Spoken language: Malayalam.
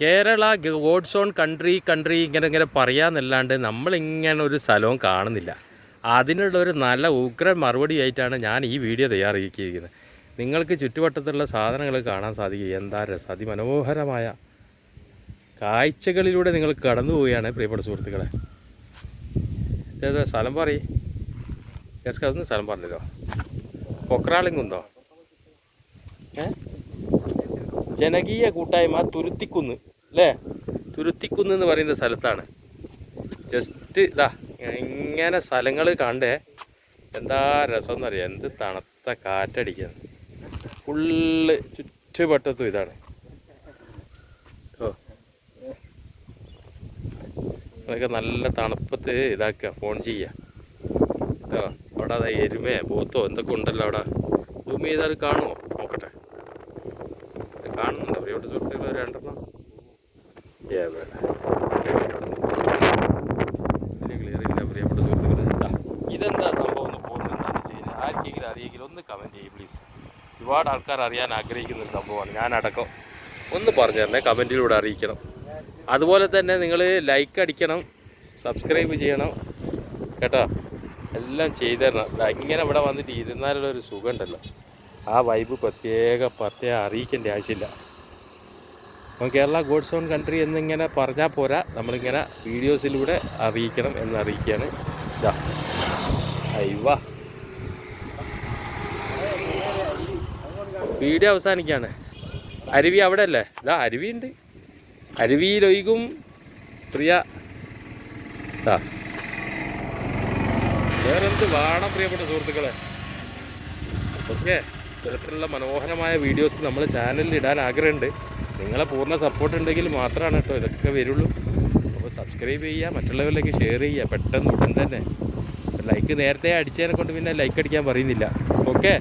Kerala God's own country country ഇങ്ങനെ ഇങ്ങനെ പറയാന്നല്ലാണ്ട് നമ്മളിങ്ങനെ ഒരു സ്ഥലവും കാണുന്നില്ല. അതിനുള്ള ഒരു നല്ല ഉഗ്രൻ മറുപടി ആയിട്ടാണ് ഞാൻ ഈ വീഡിയോ തയ്യാറാക്കിയിരിക്കുന്നത്. നിങ്ങൾക്ക് ചുറ്റുവട്ടത്തുള്ള സാധനങ്ങൾ കാണാൻ സാധിക്കും. എന്താ രസം? അതിമനോഹരമായ കാഴ്ചകളിലൂടെ നിങ്ങൾ കടന്നു പോവുകയാണ് പ്രിയപ്പെട്ട സുഹൃത്തുക്കളെ. ഏതാ സ്ഥലം പറയ്. അതൊന്നും സ്ഥലം പറഞ്ഞല്ലോ പൊക്രാളിങ്കുന്നോ ഏ? ജനകീയ കൂട്ടായ്മ തുരുത്തിക്കുന്ന്. അല്ലേ? തുരുത്തിക്കുന്ന് എന്ന് പറയുന്ന സ്ഥലത്താണ്. ജസ്റ്റ് ഇതാ ഇങ്ങനെ സ്ഥലങ്ങൾ കണ്ടേ എന്താ രസം എന്നറിയാം എന്ത് തണുത്ത കാറ്റടിക്കുന്നത് ഫുള്ള് ചുറ്റുവട്ടത്തും ഇതാണ്. ഓ. അതൊക്കെ നല്ല തണുപ്പത്ത് ഇതാക്കുക ഫോൺ ചെയ്യുക. കേട്ടോ അവിടെ അതാ എരുമേ പോത്തോ എന്തൊക്കെ ഉണ്ടല്ലോ അവിടെ. സൂം ചെയ്താൽ കാണുമോ? നോക്കട്ടെ. കാണുന്നുണ്ടോ പ്രിയപ്പെട്ട സുഹൃത്തുക്കൾ രണ്ടെണ്ണം? ഇതെന്താ സംഭവം ആർക്കെങ്കിലും അറിയെങ്കിലും ഒന്ന് കമന്റ് ചെയ്യും പ്ലീസ് ഒരുപാട് ആൾക്കാർ അറിയാൻ ആഗ്രഹിക്കുന്ന ഒരു സംഭവമാണ്. ഞാനടക്കം ഒന്ന് പറഞ്ഞു തരണേ കമന്റിലൂടെ അറിയിക്കണം. അതുപോലെ തന്നെ നിങ്ങൾ ലൈക്ക് അടിക്കണം സബ്സ്ക്രൈബ് ചെയ്യണം കേട്ടോ? എല്ലാം ചെയ്തു തരണം. ഇങ്ങനെ ഇവിടെ വന്നിട്ട് ഇരുന്നാലുള്ള ഒരു സുഖമുണ്ടല്ലോ ആ വൈബ് പ്രത്യേക പ്രത്യേകം അറിയിക്കേണ്ട ആവശ്യമില്ല. അപ്പം കേരള ഗോഡ്സ് ഓൺ കൺട്രി എന്നിങ്ങനെ പറഞ്ഞാൽ പോരാ. നമ്മളിങ്ങനെ വീഡിയോസിലൂടെ അറിയിക്കണം എന്ന് അറിയിക്കുകയാണ് വീഡിയോ അവസാനിക്കുകയാണ് അരുവി അവിടെ അല്ലേ ഇതാ അരുവി ഉണ്ട് അരുവിയിലൊഴുകും പ്രിയ. ഇതാ വേറെന്ത് വേണം പ്രിയപ്പെട്ട സുഹൃത്തുക്കളെ? ഓക്കെ. ഇത്തരത്തിലുള്ള മനോഹരമായ വീഡിയോസ് നമ്മൾ ചാനലിൽ ഇടാൻ ആഗ്രഹമുണ്ട്. നിങ്ങളെ പൂർണ സപ്പോർട്ട് ഉണ്ടെങ്കിൽ മാത്രമാണ് കേട്ടോ ഇതൊക്കെ വരുള്ളൂ. അപ്പോൾ സബ്സ്ക്രൈബ് ചെയ്യുക മറ്റുള്ളവരിലേക്ക് ഷെയർ ചെയ്യുക. പെട്ടെന്ന് ഉടൻ തന്നെ. ലൈക്ക് നേരത്തെ അടിച്ചതിനെ കൊണ്ട് പിന്നെ ലൈക്ക് അടിക്കാൻ പറയുന്നില്ല. ഓക്കെ